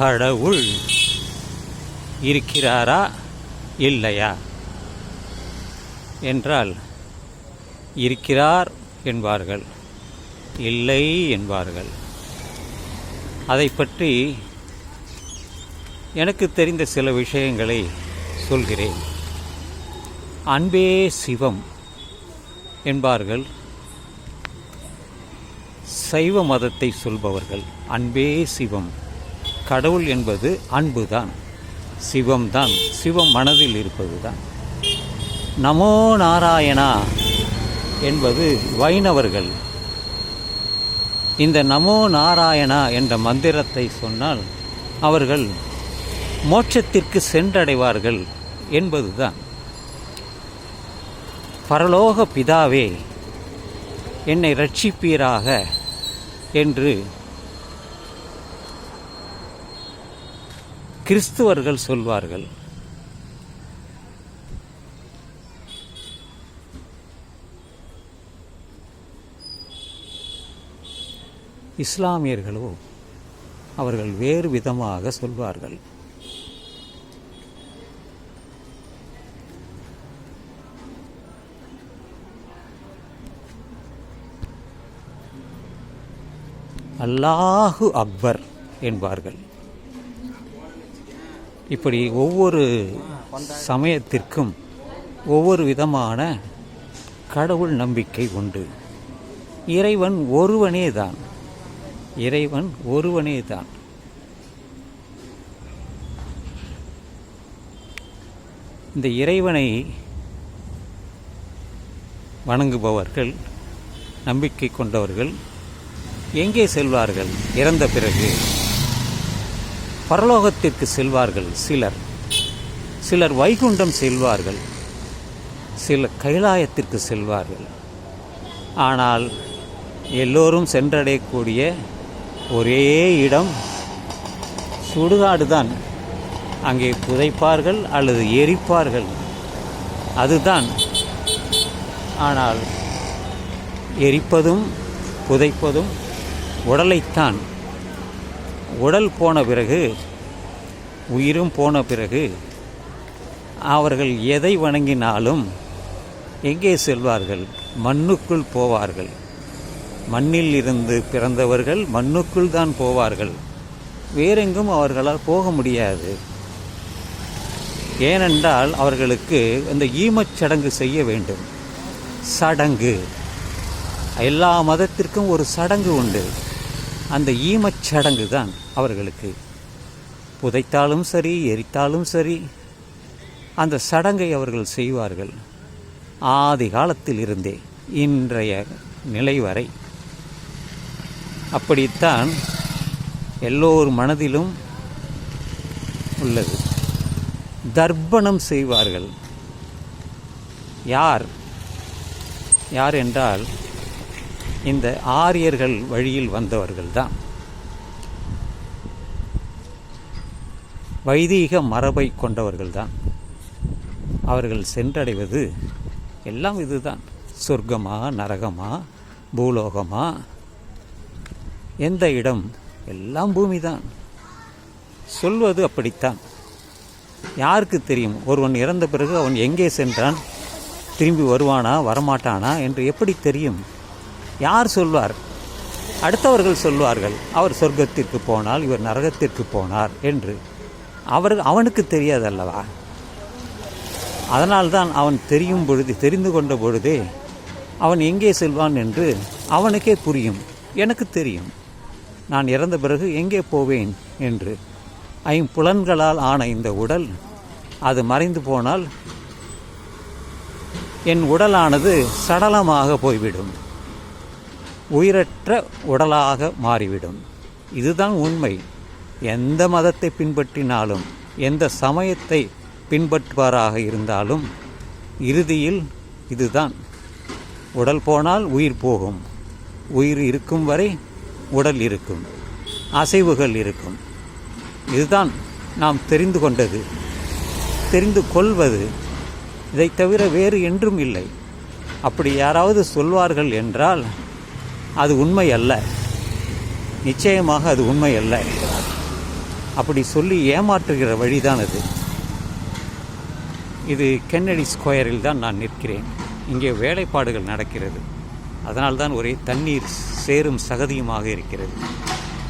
கடவுள் இருக்கிறாரா இல்லையா? என்றால் இருக்கிறார் என்பார்கள் இல்லை என்பார்கள். அதை பற்றி எனக்கு தெரிந்த சில விஷயங்களை சொல்கிறேன். அன்பே சிவம் என்பார்கள். சைவ மதத்தை சொல்பவர்கள் அன்பே சிவம் கடவுள் என்பது அன்பு தான் சிவம் தான் சிவம் மனதில் இருப்பது தான் நமோ நாராயணா என்பது வைணவர்கள். இந்த நமோ நாராயணா என்ற மந்திரத்தை சொன்னால் அவர்கள் மோட்சத்திற்கு சென்றடைவார்கள் என்பதுதான். பரலோக பிதாவே என்னை ரட்சிப்பீராக என்று கிறிஸ்துவர்கள் சொல்வார்கள். இஸ்லாமியர்களோ அவர்கள் வேறு விதமாக சொல்வார்கள். அல்லாஹு அக்பர் என்பார்கள். இப்படி ஒவ்வொரு சமயத்திற்கும் ஒவ்வொரு விதமான கடவுள் நம்பிக்கை உண்டு. இறைவன் ஒருவனே தான் இறைவன் ஒருவனே தான் இந்த இறைவனை வணங்குபவர்கள் நம்பிக்கை கொண்டவர்கள் எங்கே செல்வார்கள்? இறந்த பிறகு. பரலோகத்திற்கு செல்வார்கள் சிலர். சிலர் வைகுண்டம் செல்வார்கள். சிலர் கைலாயத்திற்கு செல்வார்கள். ஆனால் எல்லோரும் சென்றடையக்கூடிய ஒரே இடம் சுடுகாடு தான் அங்கே புதைப்பார்கள் அல்லது எரிப்பார்கள். அதுதான். ஆனால் எரிப்பதும் புதைப்பதும் உடலைத்தான். உடல் போன பிறகு உயிரும் போன பிறகு அவர்கள் எதை வணங்கினாலும் எங்கே செல்வார்கள்? மண்ணுக்குள் போவார்கள். மண்ணில் இருந்து பிறந்தவர்கள் மண்ணுக்குள் தான் போவார்கள். வேறெங்கும் அவர்களால் போக முடியாது. ஏனென்றால் அவர்களுக்கு அந்த ஈமச் சடங்கு செய்ய வேண்டும். சடங்கு. எல்லா மதத்திற்கும் ஒரு சடங்கு உண்டு. அந்த ஈமச் சடங்கு தான் அவர்களுக்கு. புதைத்தாலும் சரி எரித்தாலும் சரி அந்த சடங்கை அவர்கள் செய்வார்கள். ஆதி காலத்தில் இருந்தே இன்றைய நிலை வரை. அப்படித்தான் எல்லோர் மனதிலும் உள்ளது. தர்ப்பணம் செய்வார்கள். யார்? யார் என்றால் இந்த ஆரியர்கள் வழியில் வந்தவர்கள் தான் வைதீக மரபை கொண்டவர்கள் தான் அவர்கள் சென்றடைவது எல்லாம் இதுதான். சொர்க்கமா நரகமா பூலோகமா? எந்த இடம்? எல்லாம் பூமி தான் சொல்வது அப்படித்தான். யாருக்கு தெரியும்? ஒருவன் இறந்த பிறகு அவன் எங்கே சென்றான்? திரும்பி வருவானா வரமாட்டானா என்று எப்படி தெரியும்? யார் சொல்வார்? அடுத்தவர்கள் சொல்வார்கள் அவர் சொர்க்கத்திற்கு போனால் இவர் நரகத்திற்கு போனார் என்று. அவர் அவனுக்கு தெரியாதல்லவா? அதனால்தான் அவன் தெரியும் பொழுது தெரிந்து கொண்ட பொழுதே அவன் எங்கே செல்வான் என்று அவனுக்கே புரியும். எனக்கு தெரியும். நான் இறந்த பிறகு எங்கே போவேன் என்று. ஐம்புலன்களால் ஆன இந்த உடல் அது மறைந்து போனால் என் உடலானது சடலமாக போய்விடும். உயிரற்ற உடலாக மாறிவிடும். இதுதான் உண்மை. எந்த மதத்தை பின்பற்றினாலும் எந்த சமயத்தை பின்பற்றுவாராக இருந்தாலும் இறுதியில் இதுதான். உடல் போனால் உயிர் போகும். உயிர் இருக்கும் வரை உடல் இருக்கும். அசைவுகள் இருக்கும். இதுதான் நாம் தெரிந்து கொண்டது. தெரிந்து கொள்வது இதை தவிர வேறு என்றும் இல்லை. அப்படி யாராவது சொல்வார்கள் என்றால் அது உண்மை அல்ல. நிச்சயமாக அது உண்மை அல்ல. அப்படி சொல்லி ஏமாற்றுகிற வழிதான் அது. இது கென்னடி ஸ்கொயரில் தான் நான் நிற்கிறேன். இங்கே வேலைப்பாடுகள் நடக்கிறது. அதனால்தான் ஒரே தண்ணீர் சேரும் சகதியுமாக இருக்கிறது.